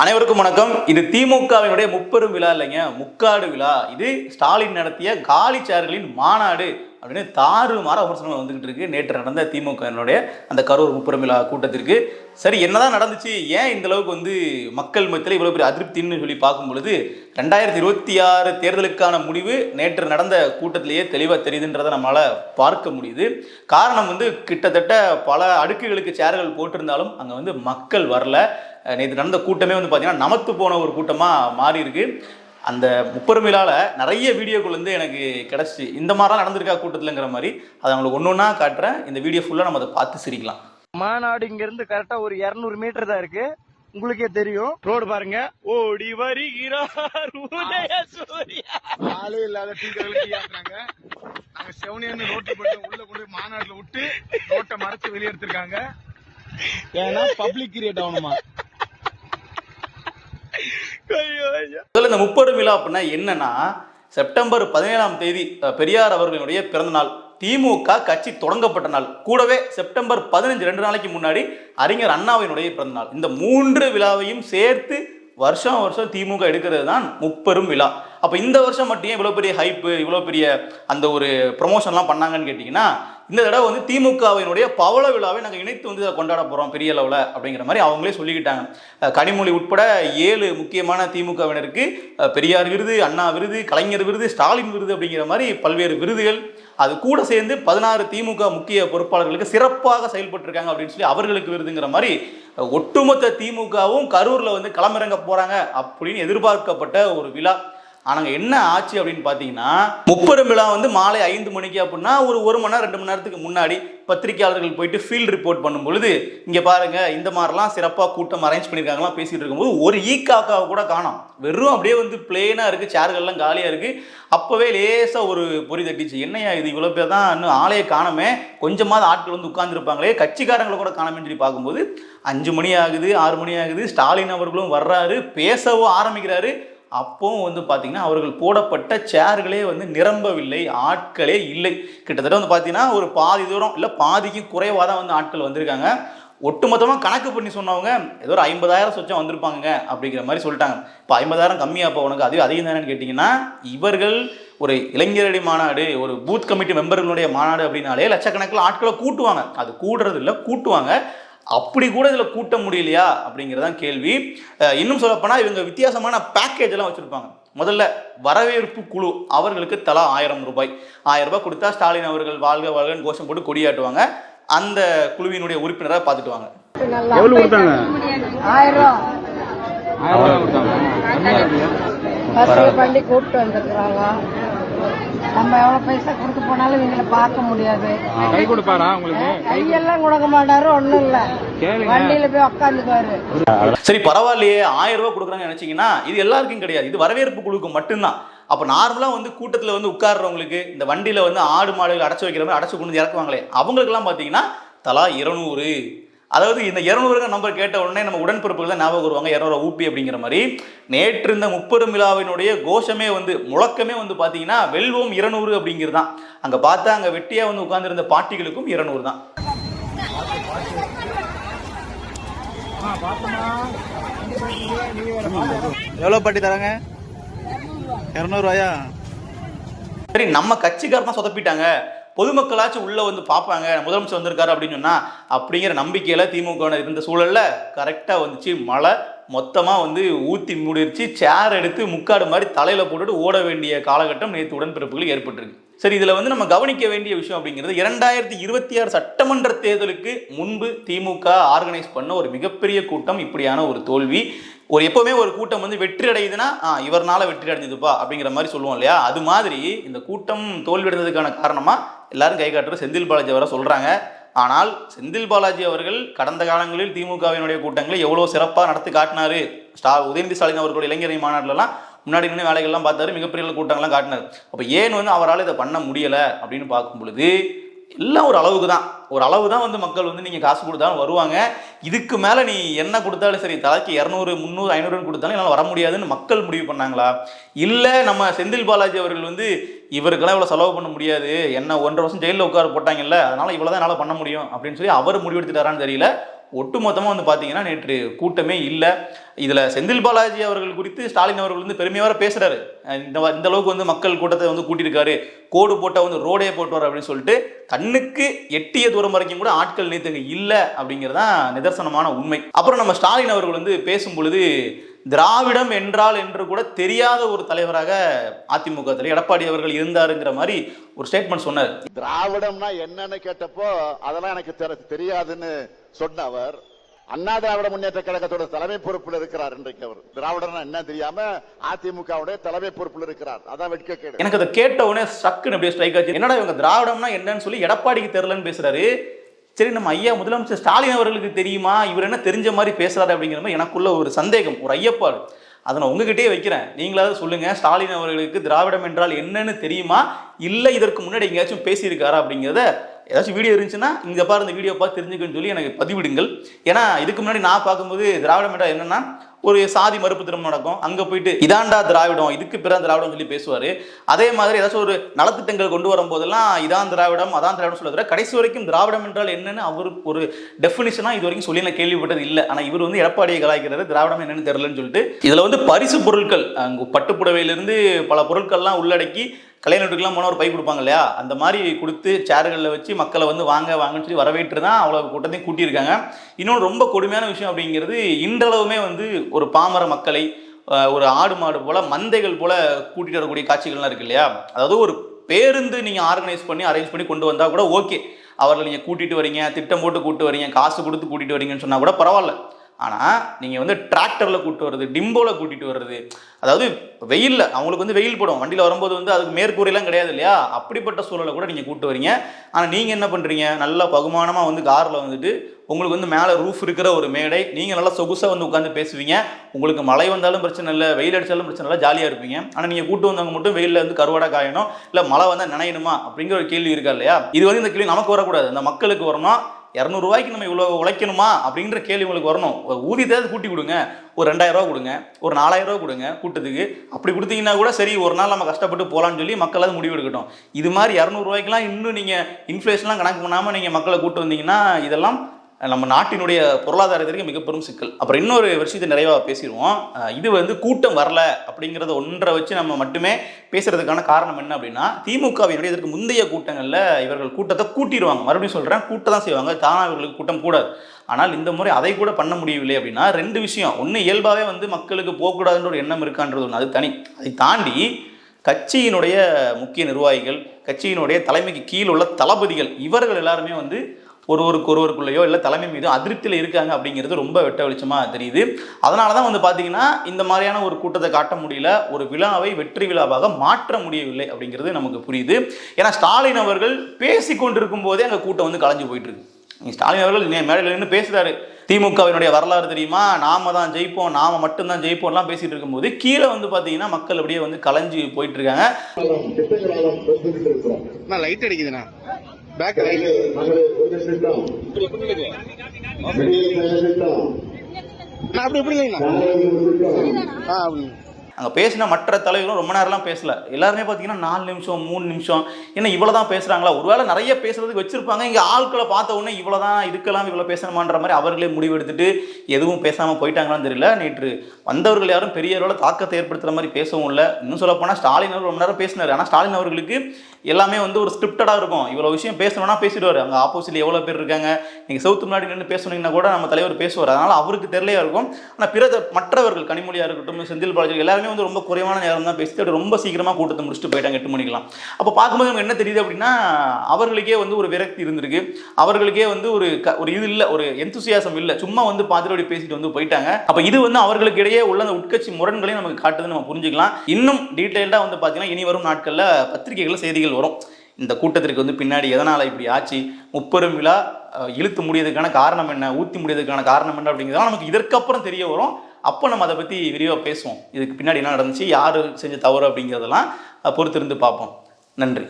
அனைவருக்கும் வணக்கம். இது திமுகவினுடைய முப்பெரும் விழா இல்லைங்க. முக்காடு விழா. இது ஸ்டாலின் நடத்திய காலி சேர்களின் மாநாடு. அப்படின்னு தாறுமாற விமர்சனங்கள் வந்துகிட்டு இருக்கு. நேற்று நடந்த திமுகவினுடைய அந்த கரூர் முப்புறமிழா கூட்டத்திற்கு. சரி என்னதான் நடந்துச்சு? ஏன் இந்த அளவுக்கு வந்து மக்கள் மத்தியில் இவ்வளவு பெரிய அதிருப்தின்னு சொல்லி பார்க்கும் பொழுது ரெண்டாயிரத்தி இருபத்தி ஆறு தேர்தலுக்கான முடிவு நேற்று நடந்த கூட்டத்திலேயே தெளிவாக தெரியுதுன்றதை நம்மளால் பார்க்க முடியுது. காரணம் வந்து கிட்டத்தட்ட பல அடுக்குகளுக்கு சேர்கள் போட்டிருந்தாலும் அங்கே வந்து மக்கள் வரல. நேற்று நடந்த கூட்டமே வந்து பார்த்தீங்கன்னா நமத்து போன ஒரு கூட்டமாக மாறி இருக்கு அந்த முப்பெரும் விழால நிறைய வீடியோக்கள் வந்து எனக்கு கிடச்சி இந்த மாதிரிலாம் நடந்திருக்கா கூட்டத்தில்ங்கிற மாதிரி அதை அவங்களுக்கு ஒன்று ஒன்றா காட்டுறேன். இந்த வீடியோ ஃபுல்லாக நம்ம அதை பார்த்து சிரிக்கலாம். மாநாடு இங்க இருந்து கரெக்டா ஒரு 200 மீட்டர் தான் இருக்கு. உங்களுக்கே தெரியும். ரோடு பாருங்க. ஓடி வருகிறார் உதய சூர்யா. ஆளே இல்லாத டீக்கர்கள் டீ ஆக்குறாங்க நாங்க செவனியன்னு ரோட்டு போட்டு உள்ள கொண்டு மாநாட்டுல விட்டு ரோட்டை மறைச்சு வெளியே எடுத்திருக்காங்க. ஏன்னா பப்ளிக் கிரியேட் ஆகணுமா? முதல்ல இந்த முப்பது விழா அப்படின்னா என்னன்னா செப்டம்பர் பதினேழாம் தேதி பெரியார் அவர்களுடைய பிறந்த நாள். திமுக கட்சி தொடங்கப்பட்ட நாள். கூடவே செப்டம்பர் பதினஞ்சு ரெண்டு நாளைக்கு முன்னாடி அறிஞர் அண்ணாவினுடைய பிறந்த நாள். இந்த மூன்று விழாவையும் சேர்த்து வருஷம் வருஷம் திமுக எடுக்கிறது தான் முப்பெரும் விழா. அப்போ இந்த வருஷம் மட்டும் இவ்வளோ பெரிய ஹைப்பு இவ்வளோ பெரிய அந்த ஒரு ப்ரொமோஷன்லாம் பண்ணாங்கன்னு கேட்டிங்கன்னா இந்த தடவை வந்து திமுகவினுடைய பவள விழாவை நாங்கள் இணைத்து வந்து இதை கொண்டாட போகிறோம் பெரிய அளவில் அப்படிங்கிற மாதிரி அவங்களே சொல்லிக்கிட்டாங்க. கனிமொழி உட்பட ஏழு முக்கியமான திமுகவினருக்கு பெரியார் விருது அண்ணா விருது கலைஞர் விருது ஸ்டாலின் விருது அப்படிங்கிற மாதிரி பல்வேறு விருதுகள். அது கூட சேர்ந்து பதினாறு திமுக முக்கிய பொறுப்பாளர்களுக்கு சிறப்பாக செயல்பட்டிருக்காங்க அப்படின்னு சொல்லி அவர்களுக்கு விருதுங்கிற மாதிரி ஒட்டுமொத்த திமுகவும் கரூரில் வந்து களமிறங்க போகிறாங்க அப்படின்னு எதிர்பார்க்கப்பட்ட ஒரு விழா. ஆனாங்க என்ன ஆச்சு அப்படின்னு பார்த்தீங்கன்னா முப்பெரும் விழா வந்து மாலை ஐந்து மணிக்கு அப்படின்னா ஒரு ஒரு மணி நேரம் ரெண்டு மணி நேரத்துக்கு முன்னாடி பத்திரிகையாளர்கள் போயிட்டு ஃபீல்ட் ரிப்போர்ட் பண்ணும் பொழுது இங்கே பாருங்க இந்த மாதிரிலாம் சிறப்பாக கூட்டம் அரேஞ்ச் பண்ணியிருக்காங்களாம் பேசிட்டு இருக்கும்போது ஒரு ஈ காக்காவை கூட காணோம். வெறும் அப்படியே வந்து பிளெயினாக இருக்குது சேர்கள்லாம் காலியாக இருக்குது அப்போவே லேசாக ஒரு பொறி தட்டிச்சு. என்னையா இது? இவ்வளோ பேர் தான் இன்னும் ஆலையை காணமே. கொஞ்சமாவது ஆட்கள் வந்து உட்காந்துருப்பாங்களே கட்சிக்காரங்களை கூட காணாமேன்னு சொல்லி பார்க்கும்போது அஞ்சு மணி ஆகுது ஆறு மணி ஆகுது. ஸ்டாலின் அவர்களும் வர்றாரு பேசவும் ஆரம்பிக்கிறாரு. அப்போவும் வந்து பார்த்திங்கன்னா அவர்கள் போடப்பட்ட சேர்களே வந்து நிரம்பவில்லை ஆட்களே இல்லை. கிட்டத்தட்ட வந்து பார்த்தீங்கன்னா ஒரு பாதி தூரம் இல்லை பாதிக்கும் குறைவாக தான் வந்து ஆட்கள் வந்திருக்காங்க. ஒட்டுமொத்தமாக கணக்கு பண்ணி சொன்னவங்க ஏதோ ஒரு ஐம்பதாயிரம் சொச்சம் வந்திருப்பாங்க அப்படிங்கிற மாதிரி சொல்லிட்டாங்க. இப்போ ஐம்பதாயிரம் கம்மியாக இப்போ உனக்கு அதுவே அதிகம் தானேன்னு கேட்டிங்கன்னா இவர்கள் ஒரு இளைஞரடி மாநாடு ஒரு பூத் கமிட்டி மெம்பர்களுடைய மாநாடு அப்படின்னாலே லட்சக்கணக்கில் ஆட்களை கூட்டுவாங்க. அது கூடுறது இல்லை கூட்டுவாங்க. அப்படி கூட இதில் கூட்ட முடியலையா அப்படிங்கிறதான் கேள்வி. இன்னும் சொல்லப்போனால் இவங்க வித்தியாசமான பேக்கேஜ் எல்லாம் வச்சுருப்பாங்க. முதல்ல வரவேற்பு குழு அவர்களுக்கு தலா ஆயிரம் ரூபாய். ஆயிரம் ரூபாய் கொடுத்தா ஸ்டாலின் அவர்கள் வாழ்க வாழ்கன்னு கோஷம் போட்டு கொடியாட்டுவாங்க. அந்த குழுவினுடைய உறுப்பினராக பார்த்துட்டு வாங்க எவ்வளவு கொடுத்தாங்க? ஆயிரம் கூப்பிட்டு வந்துருக்குறாங்க. நம்ம எவ்வளவு பைசா கொடுத்து போனாலும் இவங்களை பார்க்க முடியாது. கை கொடுப்பாரா உங்களுக்கு? கையெல்லாம் கொடுக்க மாட்டாரு ஒண்ணும் இல்ல. கேளுங்க. வண்டியில போய் உக்காந்துக்குவாரு. சரி பரவாயில்லையே ஆயிரம் ரூபாய் கொடுக்குறாங்கன்னு நினைச்சீங்கன்னா இது எல்லாருக்கும் கிடையாது. இது வரவேற்பு குழுக்கு மட்டும்தான். அப்போ நார்மலாக வந்து கூட்டத்தில் வந்து உட்கார்றவங்களுக்கு இந்த வண்டியில் வந்து ஆடு மாடுகள் அடைச்சி வைக்கிற மாதிரி அடைச்சி கொண்டு இறக்குவாங்களே அவங்களுக்கெல்லாம் பார்த்தீங்கன்னா தலா இருநூறு. அதாவது இந்த இரநூறுங்க நம்பர் கேட்ட உடனே நம்ம உடன்பிறப்புகள் தான் ஞாபகம் வருவாங்க. இரநூறு ஊப்பி அப்படிங்கிற மாதிரி. நேற்று இந்த முப்பெரும் விழாவினுடைய கோஷமே வந்து முழக்கமே வந்து பார்த்தீங்கன்னா வெல்வோம் இருநூறு அப்படிங்கிறது தான். அங்கே பார்த்தா அங்கே வெட்டியாக வந்து உட்கார்ந்திருந்த பாட்டிகளுக்கும் இருநூறு தான். எவ்வளோ பாட்டி தராங்க? இரநூறுவாயா? சரி நம்ம கட்சிக்காரர் தான் சொதப்பிட்டாங்க. பொதுமக்களாச்சும் உள்ளே வந்து பார்ப்பாங்க முதலமைச்சர் வந்திருக்காரு அப்படின்னு சொன்னால் அப்படிங்கிற நம்பிக்கையில் திமுக இருந்த சூழலில் கரெக்டாக வந்துச்சு. மழை மொத்தமாக வந்து ஊற்றி மூடிருச்சு. சேர் எடுத்து முக்காடு மாதிரி தலையில் போட்டுட்டு ஓட வேண்டிய காலகட்டம் நேற்று உடன்பிறப்புகள் ஏற்பட்டிருக்கு. சரி இதில் வந்து நம்ம கவனிக்க வேண்டிய விஷயம் அப்படிங்கிறது இரண்டாயிரத்தி இருபத்தி ஆறு சட்டமன்ற தேர்தலுக்கு முன்பு திமுக ஆர்கனைஸ் பண்ண ஒரு மிகப்பெரிய கூட்டம் இப்படியான ஒரு தோல்வி. ஒரு எப்போவுமே ஒரு கூட்டம் வந்து வெற்றி அடையுதுன்னா இவர்னால வெற்றி அடைஞ்சதுப்பா அப்படிங்கிற மாதிரி சொல்லுவோம் இல்லையா? அது மாதிரி இந்த கூட்டம் தோல்வி அடைந்ததுக்கான எல்லாரும் கை காட்டுற செந்தில் பாலாஜி அவரை சொல்கிறாங்க ஆனால் செந்தில் பாலாஜி அவர்கள் கடந்த காலங்களில் திமுகவினுடைய கூட்டங்களை எவ்வளோ சிறப்பாக நடத்தி காட்டினார்? ஸ்டா உதயநிதி ஸ்டாலின் அவர்களுடைய இளைஞரணி மாநாட்டிலலாம் முன்னாடி நின்று வேலைகள்லாம் பார்த்தாரு மிகப்பெரிய கூட்டங்கள்லாம் காட்டினார். அப்போ ஏன் வந்து அவரால் இதை பண்ண முடியலை அப்படின்னு பார்க்கும் பொழுது எல்லாம் ஒரு அளவுக்கு தான். ஒரு அளவு தான் வந்து மக்கள் வந்து நீங்கள் காசு கொடுத்தாலும் வருவாங்க. இதுக்கு மேலே நீ என்ன கொடுத்தாலும் சரி தலைக்கு இரநூறு முந்நூறு ஐநூறுன்னு கொடுத்தாலும் என்னால் வர முடியாதுன்னு மக்கள் முடிவு பண்ணாங்களா? இல்லை நம்ம செந்தில் பாலாஜி அவர்கள் வந்து இவருக்கெல்லாம் இவ்வளோ செலவு பண்ண முடியாது என்ன ஒன்றரை வருஷம் ஜெயிலில் உட்கார போட்டாங்கல்ல அதனால் இவ்வளோ தான் என்னால் பண்ண முடியும் அப்படின்னு சொல்லி அவர் முடிவெடுத்துட்டாரான்னு தெரியல. ஒட்டுமொத்தமாக வந்து பார்த்தீங்கன்னா நேற்று கூட்டமே இல்லை. இதில் செந்தில் பாலாஜி அவர்கள் குறித்து ஸ்டாலின் அவர்கள் வந்து பெருமையாக பேசுகிறாரு இந்த இந்த அளவுக்கு வந்து மக்கள் கூட்டத்தை வந்து கூட்டியிருக்காரு. கோடு போட்டால் வந்து ரோடே போட்டுவார் அப்படின்னு சொல்லிட்டு கண்ணுக்கு எட்டிய தூரம் வரைக்கும் கூட ஆட்கள் நேற்றுங்க இல்லை அப்படிங்கிறது தான் நிதர்சனமான உண்மை. அப்புறம் நம்ம ஸ்டாலின் அவர்கள் வந்து பேசும் பொழுது திராவிடம் என்றால் என்று கூட தெரியாத ஒரு தலைவராக அதிமுக தலைவர் எடப்பாடி அவர்கள் இருந்தாருங்கிற மாதிரி ஒரு ஸ்டேட்மெண்ட் சொன்னார். திராவிடம்னா என்னன்னு கேட்டப்போ அதெல்லாம் எனக்கு தெரி- தெரியாதுன்னு சொன்ன அவர் அண்ணா திராவிட முன்னேற்ற கழகத்தோட தலைமை பொறுப்பில் இருக்கிறார் இன்றைக்கு அவர். திராவிடம்னா என்ன தெரியாம அதிமுகவுடைய தலைமை பொறுப்பில் இருக்கிறார். அதான் வெட்கக்கேடு எனக்கு அதை கேட்ட உடனே சக்குன்னு அப்படியே ஸ்ட்ரைக் ஆச்சு. என்னடா இவங்க திராவிடம்னா என்னன்னு சொல்லி எடப்பாடிக்கு தெரியலன்னு பேசுறாரு. சரி நம்ம ஐயா முதலமைச்சர் ஸ்டாலின் அவர்களுக்கு தெரியுமா? இவர் என்ன தெரிஞ்ச மாதிரி பேசுறாரு அப்படிங்கிற மாதிரி எனக்குள்ள ஒரு சந்தேகம் ஒரு ஐயப்பாடு. அதை நான் உங்ககிட்டயே வைக்கிறேன். நீங்களாவது சொல்லுங்க ஸ்டாலின் அவர்களுக்கு திராவிடம் என்றால் என்னன்னு தெரியுமா? இல்லை இதற்கு முன்னாடி எங்கேயாச்சும் பேசியிருக்காரா அப்படிங்கிறத ஏதாச்சும் வீடியோ இருந்துச்சுன்னா இங்கே பாரு இந்த வீடியோ பார்த்து தெரிஞ்சுக்கன்னு சொல்லி எனக்கு பதிவிடுங்கள். ஏன்னா இதுக்கு முன்னாடி நான் பார்க்கும்போது திராவிடம் என்றால் என்னன்னா ஒரு சாதி மறுப்பு திருமணம் நடக்கும். அங்க போயிட்டு இதாண்டா திராவிடம் இதுக்கு பிற திராவிடம் சொல்லி பேசுவாரு. அதே மாதிரி ஏதாச்சும் ஒரு நலத்திட்டங்கள் கொண்டு வரும்போதெல்லாம் இதான் திராவிடம் அதான் திராவிடம் சொல்லுற கடைசி வரைக்கும் திராவிடம் என்றால் என்னன்னு அவர் ஒரு டெஃபினிஷனா இது வரைக்கும் சொல்லி நான் கேள்விப்பட்டது இல்லை. ஆனா இவர் வந்து எடப்பாடியை கலாய்க்கிறாரு திராவிடம் என்னன்னு தெரியலன்னு சொல்லிட்டு இதுல வந்து பரிசு பொருட்கள் அங்க பட்டுப்புடவையிலிருந்து பல பொருட்கள்லாம் உள்ளடக்கி கலைஞர்களுக்கெல்லாம் போனால் ஒரு பை கொடுப்பாங்க இல்லையா? அந்த மாதிரி கொடுத்து சேர்களில் வச்சு மக்களை வந்து வாங்க வாங்கன்னு சொல்லி வரவேற்று தான் அவ்வளோ கூட்டத்தையும் கூட்டியிருக்காங்க. இன்னொன்று ரொம்ப கொடுமையான விஷயம் அப்படிங்கிறது இன்றளவுமே வந்து ஒரு பாமர மக்களை ஒரு ஆடு மாடு போல் மந்தைகள் போல் கூட்டிட்டு வரக்கூடிய காட்சிகள்லாம் இருக்கு இல்லையா? அதாவது ஒரு பேருந்து நீங்கள் ஆர்கனைஸ் பண்ணி அரேஞ்ச் பண்ணி கொண்டு வந்தால் கூட ஓகே அவர்களை நீங்கள் கூட்டிகிட்டு வரீங்க திட்டம் போட்டு கூட்டு வரீங்க காசு கொடுத்து கூட்டிகிட்டு வரீங்கன்னு சொன்னால் கூட பரவாயில்ல. ஆனால் நீங்கள் வந்து டிராக்டரில் கூப்பிட்டு வர்றது டிம்போவில் கூட்டிகிட்டு வர்றது அதாவது வெயிலில் அவங்களுக்கு வந்து வெயில் போடும். வண்டியில் வரும்போது வந்து அதுக்கு மேற்கூரையெல்லாம் கிடையாது இல்லையா? அப்படிப்பட்ட சூழலை கூட நீங்கள் கூப்பிட்டு வரீங்க. ஆனால் நீங்கள் என்ன பண்ணுறீங்க நல்லா பகுமானமாக வந்து காரில் வந்துட்டு உங்களுக்கு வந்து மேலே ரூஃப் இருக்கிற ஒரு மேடை நீங்கள் நல்லா சொகுசாக வந்து உட்காந்து பேசுவீங்க. உங்களுக்கு மழை வந்தாலும் பிரச்சனை இல்லை வெயில் அடித்தாலும் பிரச்சனை இல்லை ஜாலியாக இருப்பீங்க. ஆனால் நீங்கள் கூட்டு வந்தவங்க மட்டும் வெயிலில் வந்து கருவாடை காயணும் இல்லை மழை வந்தால் நினையணுமா? அப்படிங்கிற ஒரு கேள்வி இருக்கா இல்லையா? இது வந்து இந்த கேள்வி நமக்கு வரக்கூடாது. அந்த மக்களுக்கு வரணும். இரநூறுவாய்க்கு நம்ம இவ்வளோ உழைக்கணுமா அப்படின்ற கேள்வி உங்களுக்கு வரணும். ஒரு ஊதியத்தை கூட்டி கொடுங்க. ஒரு ரெண்டாயிரரூவா கொடுங்க. ஒரு நாலாயிரம் ரூபா கொடுங்க கூட்டத்துக்கு. அப்படி கொடுத்தீங்கன்னா கூட சரி ஒரு நாள் நம்ம கஷ்டப்பட்டு போகலான்னு சொல்லி மக்களாவது முடிவு எடுக்கட்டும். இது மாதிரி இரநூறுவாய்க்கெலாம் இன்னும் நீங்கள் இன்ஃப்ளேஷன்லாம் கணக்கு பண்ணாமல் நீங்கள் மக்களை கூட்டு வந்தீங்கன்னா இதெல்லாம் நம்ம நாட்டினுடைய பொருளாதாரத்திற்கு மிக பெரும் சிக்கல். அப்புறம் இன்னொரு விஷயத்தை நிறைவாக பேசிடுவோம். இது வந்து கூட்டம் வரல அப்படிங்கிறத ஒன்றை வச்சு நம்ம மட்டுமே பேசுறதுக்கான காரணம் என்ன அப்படின்னா திமுகவினுடைய இதற்கு முந்தைய கூட்டங்களில் இவர்கள் கூட்டத்தை கூட்டிடுவாங்க. மறுபடியும் சொல்கிறேன் கூட்டம் தான் செய்வாங்க. தானாக இவர்களுக்கு கூட்டம் கூடாது. ஆனால் இந்த முறை அதை கூட பண்ண முடியவில்லை அப்படின்னா ரெண்டு விஷயம். ஒன்று இயல்பாகவே வந்து மக்களுக்கு போகக்கூடாதுன்ற ஒரு எண்ணம் இருக்கான்றது ஒன்று அது தனி. அதை தாண்டி கட்சியினுடைய முக்கிய நிர்வாகிகள் கட்சியினுடைய தலைமைக்கு கீழ் உள்ள தளபதிகள் இவர்கள் எல்லாருமே வந்து ஒருவருக்கு ஒருவருக்குள்ளேயோ இல்லை தலைமை மீதோ அதிருப்தியில் இருக்காங்க அப்படிங்கிறது ரொம்ப வெட்ட வெளிச்சமாக தெரியுது. அதனால தான் வந்து பார்த்தீங்கன்னா இந்த மாதிரியான ஒரு கூட்டத்தை காட்ட முடியல ஒரு விழாவை வெற்றி விழாவாக மாற்ற முடியவில்லை அப்படிங்கிறது நமக்கு புரியுது. ஏன்னா ஸ்டாலின் அவர்கள் பேசி கொண்டிருக்கும் போதே அங்கே கூட்டம் வந்து கலைஞ்சு போயிட்டு இருக்கு. நீ ஸ்டாலின் அவர்கள் மேடையில் நின்று பேசுறாரு. திமுகவினுடைய வரலாறு தெரியுமா? நாம தான் ஜெயிப்போம் நாம மட்டும்தான் ஜெயிப்போம்லாம் பேசிட்டு இருக்கும்போது கீழே வந்து பார்த்தீங்கன்னா மக்கள் அப்படியே வந்து கலைஞ்சு போயிட்டு இருக்காங்க. லைட் அடிக்குதுண்ணா. பேக் லைட் அப்படி எப்படி இல்லைங்கண்ணா ஆ அப்படி. அங்கே பேசின மற்ற தலைவர்களும் ரொம்ப நேரம்லாம் பேசல. எல்லாருமே பார்த்தீங்கன்னா நாலு நிமிஷம் மூணு நிமிஷம் என்ன இவ்வளோ தான் பேசுகிறாங்களா ஒருவேளை நிறைய பேசுறதுக்கு வச்சிருப்பாங்க இங்கே ஆட்களை பார்த்த உடனே இவ்வளோ தான் இதுக்கெல்லாம் இவ்வளோ பேசணுமான்ற மாதிரி அவர்களே முடிவெடுத்துட்டு எதுவும் பேசாமல் போயிட்டாங்களான்னு தெரியல. நேற்று வந்தவர்கள் யாரும் பெரிய அளவில் தாக்கத்தை ஏற்படுத்துகிற மாதிரி பேசவும் இல்லை. இன்னும் சொல்ல போனால் ஸ்டாலின் அவர் ரொம்ப நேரம் பேசினார். ஆனால் ஸ்டாலின் அவர்களுக்கு எல்லாமே வந்து ஒரு ஸ்கிரிப்டடாக இருக்கும். இவ்வளோ விஷயம் பேசணும்னா பேசிடுவார். அங்கே ஆப்போசிட்ல எவ்வளோ பேர் இருக்காங்க? நீங்கள் சவுத்து முன்னாடி நின்று பேசணுங்கன்னா கூட நம்ம தலைவர் பேசுவார். அதனால் அவருக்கு தெரியலையா இருக்கும். ஆனால் பிற மற்றவர்கள் கனிமொழியாக இருக்கட்டும் செந்தில் பாலாஜி எல்லாருமே வந்து ரொம்ப குறைவான நேரம் தான் பேசிட்டு ரொம்ப சீக்கிரமாக கூட்டத்தை முடிச்சுட்டு போயிட்டாங்க எட்டு மணிக்கெல்லாம். அப்போ பார்க்கும்போது நமக்கு என்ன தெரியுது அப்படின்னா அவர்களுக்கே வந்து ஒரு விரக்தி இருந்திருக்கு. அவர்களுக்கே வந்து ஒரு க- ஒரு இது இல்லை ஒரு எந்தூசியாசம் இல்லை. சும்மா வந்து பார்த்துட்டு அப்படி பேசிட்டு வந்து போயிட்டாங்க. அப்போ இது வந்து அவர்களுக்கு இடையே உள்ள அந்த உட்கட்சி முரண்களையும் நமக்கு காட்டுதுன்னு நம்ம புரிஞ்சுக்கலாம். இன்னும் டீட்டெயில்டாக வந்து பார்த்தீங்கன்னா இனி வரும் நாட்களில் பத்திரிகைகளில் செய்திகள் வரும். இந்த கூட்டத்திற்கு வந்து பின்னாடி எதனால் இப்படி ஆச்சு? முப்பெரும் விழா இழுத்து முடியதுக்கான காரணம் என்ன? ஊற்றி முடியதுக்கான காரணம் என்ன அப்படிங்கிறதெல்லாம் நமக்கு இதற்கப்புறம் தெரிய வரும். அப்போ நம்ம அதை பற்றி விரிவாக பேசுவோம். இதுக்கு பின்னாடி என்ன நடந்துச்சு? யார் செஞ்ச தவறு அப்படிங்கிறதெல்லாம் பொறுத்திருந்து பார்ப்போம். நன்றி.